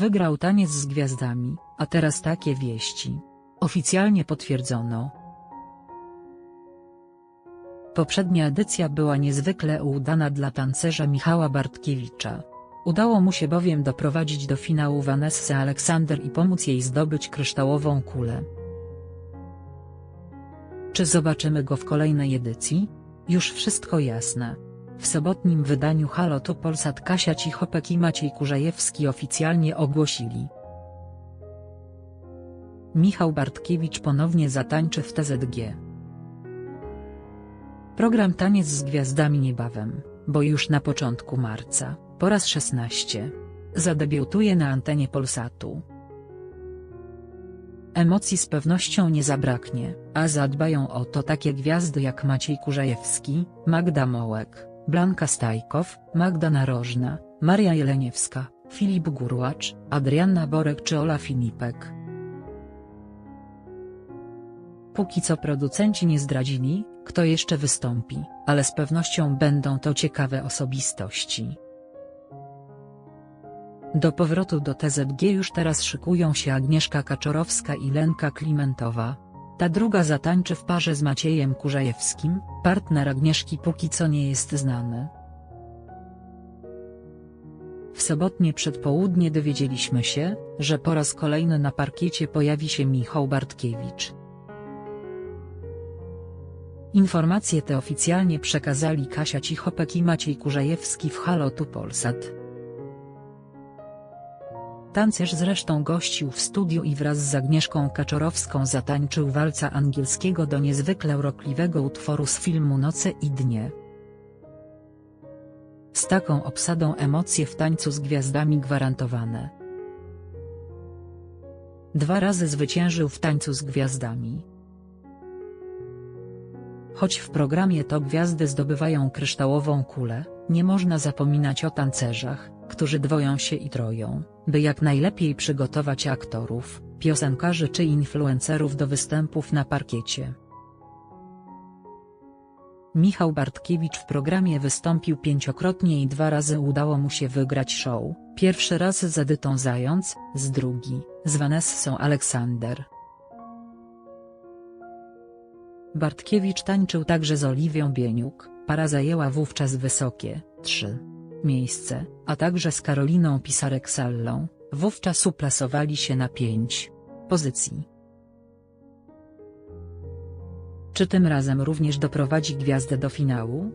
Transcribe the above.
Wygrał taniec z gwiazdami, a teraz takie wieści. Oficjalnie potwierdzono. Poprzednia edycja była niezwykle udana dla tancerza Michała Bartkiewicza. Udało mu się bowiem doprowadzić do finału Vanessy Aleksander i pomóc jej zdobyć kryształową kulę. Czy zobaczymy go w kolejnej edycji? Już wszystko jasne. W sobotnim wydaniu Halo tu Polsat Kasia Cichopek i Maciej Kurzajewski oficjalnie ogłosili. Michał Bartkiewicz ponownie zatańczy w TZG. Program Taniec z Gwiazdami niebawem, bo już na początku marca, po raz 16, zadebiutuje na antenie Polsatu. Emocji z pewnością nie zabraknie, a zadbają o to takie gwiazdy jak Maciej Kurzajewski, Magda Mołek, Blanka Stajkow, Magda Narożna, Maria Jeleniewska, Filip Gurłacz, Adrianna Borek czy Ola Filipek. Póki co producenci nie zdradzili, kto jeszcze wystąpi, ale z pewnością będą to ciekawe osobistości. Do powrotu do TZG już teraz szykują się Agnieszka Kaczorowska i Lenka Klimentowa. Ta druga zatańczy w parze z Maciejem Kurzajewskim, partner Agnieszki póki co nie jest znany. W sobotnie przedpołudnie dowiedzieliśmy się, że po raz kolejny na parkiecie pojawi się Michał Bartkiewicz. Informacje te oficjalnie przekazali Kasia Cichopek i Maciej Kurzajewski w Halo tu Polsat. Tancerz zresztą gościł w studiu i wraz z Agnieszką Kaczorowską zatańczył walca angielskiego do niezwykle urokliwego utworu z filmu Noce i Dnie. Z taką obsadą emocje w tańcu z gwiazdami gwarantowane. Dwa razy zwyciężył w tańcu z gwiazdami. Choć w programie to gwiazdy zdobywają kryształową kulę, nie można zapominać o tancerzach, którzy dwoją się i troją, by jak najlepiej przygotować aktorów, piosenkarzy czy influencerów do występów na parkiecie. Michał Bartkiewicz w programie wystąpił pięciokrotnie i dwa razy udało mu się wygrać show, pierwszy raz z Edytą Zając, z drugi, z Vanessą Aleksander. Bartkiewicz tańczył także z Oliwią Bieniuk, para zajęła wówczas wysokie, 3 miejsce, a także z Karoliną Pisarek-Sallą, wówczas uplasowali się na 5 pozycji. Czy tym razem również doprowadzi gwiazdę do finału?